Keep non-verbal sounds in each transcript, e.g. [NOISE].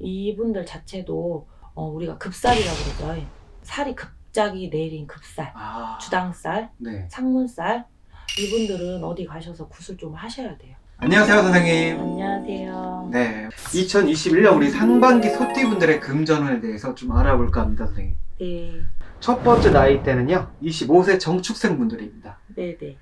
이분들 자체도 어, 우리가 급살이라고 그러죠. 살이 갑자기 내린 급살, 아, 주당살, 네. 상문살. 이분들은 어디 가셔서 구슬 좀 하셔야 돼요. 안녕하세요, 선생님. 안녕하세요. 네. 2021년 우리 상반기 소띠분들의 금전운에 대해서 좀 알아볼까 합니다, 선생님. 네, 첫 번째 나이 대는요, 25세 정축생 분들입니다. 네, 네.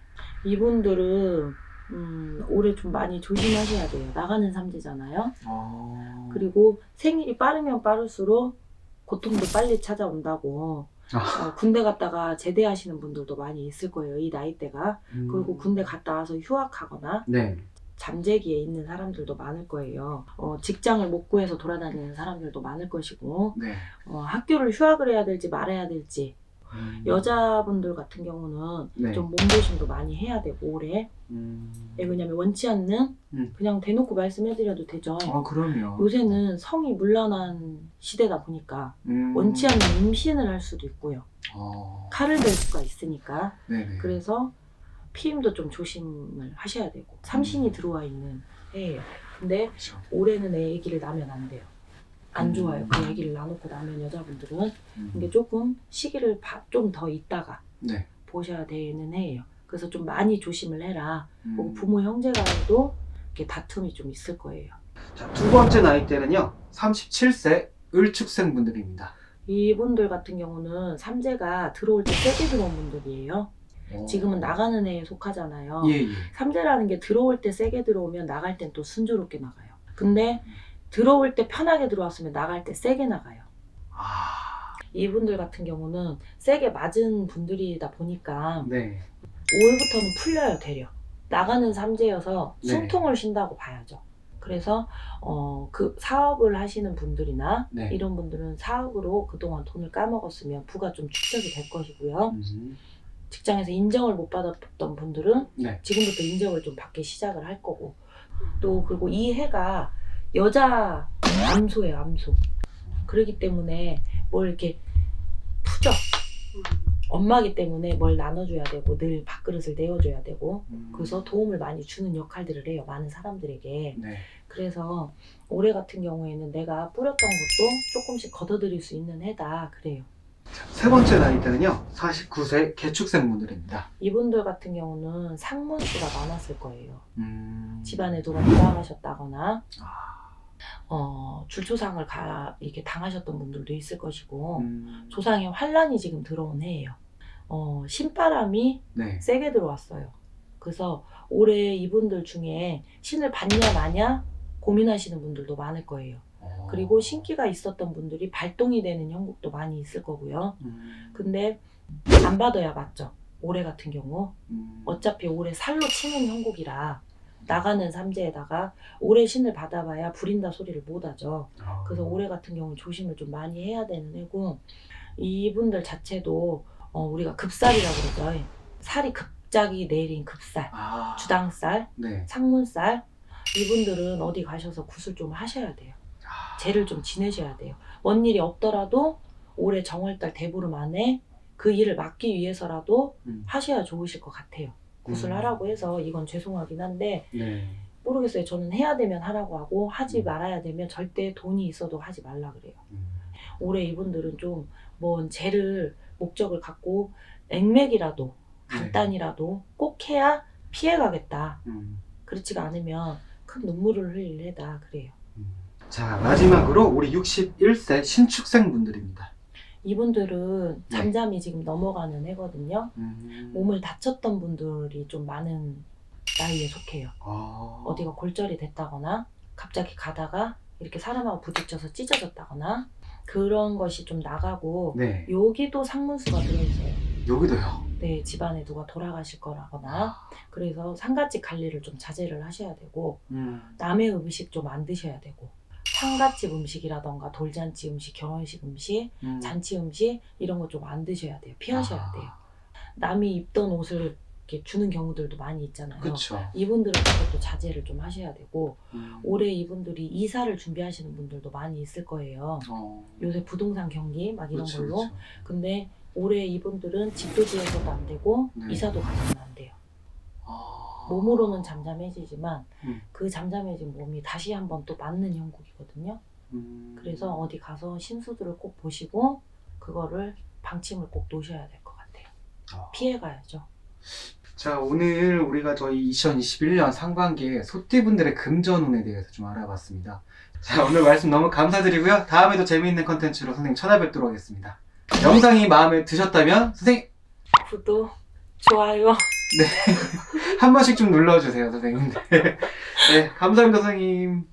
이분들은 음, 올해 좀 많이 조심하셔야 돼요. 나가는 삼재잖아요. 어... 그리고 생일이 빠르면 빠를수록 고통도 빨리 찾아온다고. 아. 어, 군대 갔다가 제대하시는 분들도 많이 있을 거예요. 이 나이대가. 음... 그리고 군대 갔다 와서 휴학하거나 네. 잠재기에 있는 사람들도 많을 거예요. 어, 직장을 못 구해서 돌아다니는 사람들도 많을 것이고, 네. 어, 학교를 휴학을 해야 될지 말아야 될지, 음... 여자분들 같은 경우는 네. 좀 몸조심도 많이 해야 되고, 올해. 음... 예, 왜냐면 원치 않는, 음. 그냥 대놓고 말씀해드려도 되죠. 아, 그럼요. 요새는 성이 문란한 시대다 보니까 음... 원치 않는 임신을 할 수도 있고요. 어... 칼을 댈 수가 있으니까. 네네. 그래서 피임도 좀 조심을 하셔야 되고 음. 삼신이 들어와 있는 해예요. 근데 그렇죠. 올해는 애기를 낳으면 안 돼요. 안 음. 좋아요. 그 애기를 낳아놓고 나면 여자분들은 음... 이게 조금 시기를 좀 더 있다가 네. 보셔야 되는 해예요. 그래서 좀 많이 조심을 해라. 음... 그리고 부모 형제간에도 이렇게 다툼이 좀 있을 거예요. 자, 두 번째 나이대는요, 37세 을축생 분들입니다. 이분들 같은 경우는 삼재가 들어올 때 세게 들어온 분들이에요. 어... 지금은 나가는 해에 속하잖아요. 예, 예. 삼재라는 게 들어올 때 세게 들어오면 나갈 땐 또 순조롭게 나가요. 근데 들어올 때 편하게 들어왔으면 나갈 때 세게 나가요. 아, 이분들 같은 경우는 세게 맞은 분들이다 보니까 네. 5월부터는 풀려요, 되려. 나가는 삼재여서 네. 숨통을 쉰다고 봐야죠. 그래서 어, 그 사업을 하시는 분들이나 네. 이런 분들은 사업으로 그동안 돈을 까먹었으면 부가 좀 축적이 될 것이고요. 음... 직장에서 인정을 못 받았던 분들은 네. 지금부터 인정을 좀 받기 시작을 할 거고 또 그리고 이 해가 여자 암소예요 암소. 그렇기 때문에 뭘 이렇게 푸죠. 엄마기 때문에 뭘 나눠줘야 되고 늘 밥그릇을 내어줘야 되고 음... 그래서 도움을 많이 주는 역할들을 해요 많은 사람들에게. 네. 그래서 올해 같은 경우에는 내가 뿌렸던 것도 조금씩 걷어들일 수 있는 해다 그래요 세 번째 나이 대는요, 49세 개축생 분들입니다. 이분들 같은 경우는 상문수가 많았을 거예요 음... 집안에 누가 돌아가셨다거나 아... 어, 줄초상을 가, 이렇게 당하셨던 분들도 있을 것이고, 음... 조상의 환란이 지금 들어온 해예요. 어, 신바람이 네. 세게 들어왔어요. 그래서 올해 이분들 중에 신을 받냐 마냐 고민하시는 분들도 많을 거예요. 어... 그리고 신기가 있었던 분들이 발동이 되는 형국도 많이 있을 거고요. 음... 근데 안 받아야 맞죠. 올해 같은 경우. 음... 어차피 올해 살로 치는 형국이라 나가는 삼재에다가 올해 신을 받아봐야 부린다 소리를 못 하죠. 아... 그래서 올해 같은 경우는 조심을 좀 많이 해야 되는 해고 이분들 자체도 어, 우리가 급살이라고 그러죠. 살이 갑자기 내린 급살, 아... 주당살, 네. 상문살 이분들은 어디 가셔서 구슬 좀 하셔야 돼요. 아... 죄를 좀 지내셔야 돼요. 뭔 일이 없더라도 올해 정월달 대보름 안에 그 일을 막기 위해서라도 음... 하셔야 좋으실 것 같아요. 구슬하라고 해서 이건 죄송하긴 한데 네. 모르겠어요. 저는 해야 되면 하라고 하고 하지 음. 말아야 되면 절대 돈이 있어도 하지 말라 그래요. 음... 올해 이분들은 좀 뭔 죄를 목적을 갖고 액맥이라도 네. 간단이라도 꼭 해야 피해가겠다. 음... 그렇지가 않으면 큰 눈물을 흘릴 해다 그래요. 음... 자 마지막으로 우리 61세 신축생 분들입니다. 이분들은 네. 잠잠이 지금 넘어가는 해거든요. 음... 몸을 다쳤던 분들이 좀 많은 나이에 속해요. 아... 어디가 골절이 됐다거나 갑자기 가다가 이렇게 사람하고 부딪혀서 찢어졌다거나 그런 것이 좀 나가고 네. 여기도 상문수가 들어있어요. 여기도요. 네, 집안에 누가 돌아가실 거라거나 그래서 상가집 관리를 좀 자제를 하셔야 되고 음... 남의 음식 좀 안 드셔야 되고 상가집 음식이라던가 돌잔치 음식, 결혼식 음식, 음... 잔치 음식 이런 거 좀 안 드셔야 돼요. 피하셔야 아. 돼요. 남이 입던 옷을 이렇게 주는 경우들도 많이 있잖아요. 그렇죠. 이분들은 그것도 자제를 좀 하셔야 되고 음... 올해 이분들이 이사를 준비하시는 분들도 많이 있을 거예요. 어... 요새 부동산 경기 막 이런 그렇죠, 걸로. 그렇죠. 근데 올해 이분들은 집도 지어서도 안 되고 네. 이사도 가면 안 돼요. 아... 몸으로는 잠잠해지지만 음. 그 잠잠해진 몸이 다시 한번 또 맞는 형국이거든요. 음. 그래서 어디 가서 신수들을 꼭 보시고 그거를 방침을 꼭 놓으셔야 될 것 같아요. 어. 피해가야죠. 자 오늘 우리가 저희 2021년 상반기에 소띠분들의 금전운에 대해서 좀 알아봤습니다. 자 오늘 말씀 너무 감사드리고요. 다음에도 재미있는 컨텐츠로 선생님 찾아뵙도록 하겠습니다. 영상이 마음에 드셨다면 선생님 구독, 좋아요. [LAUGHS] 한 번씩 좀 눌러주세요 선생님. [LAUGHS] 네 감사합니다 선생님.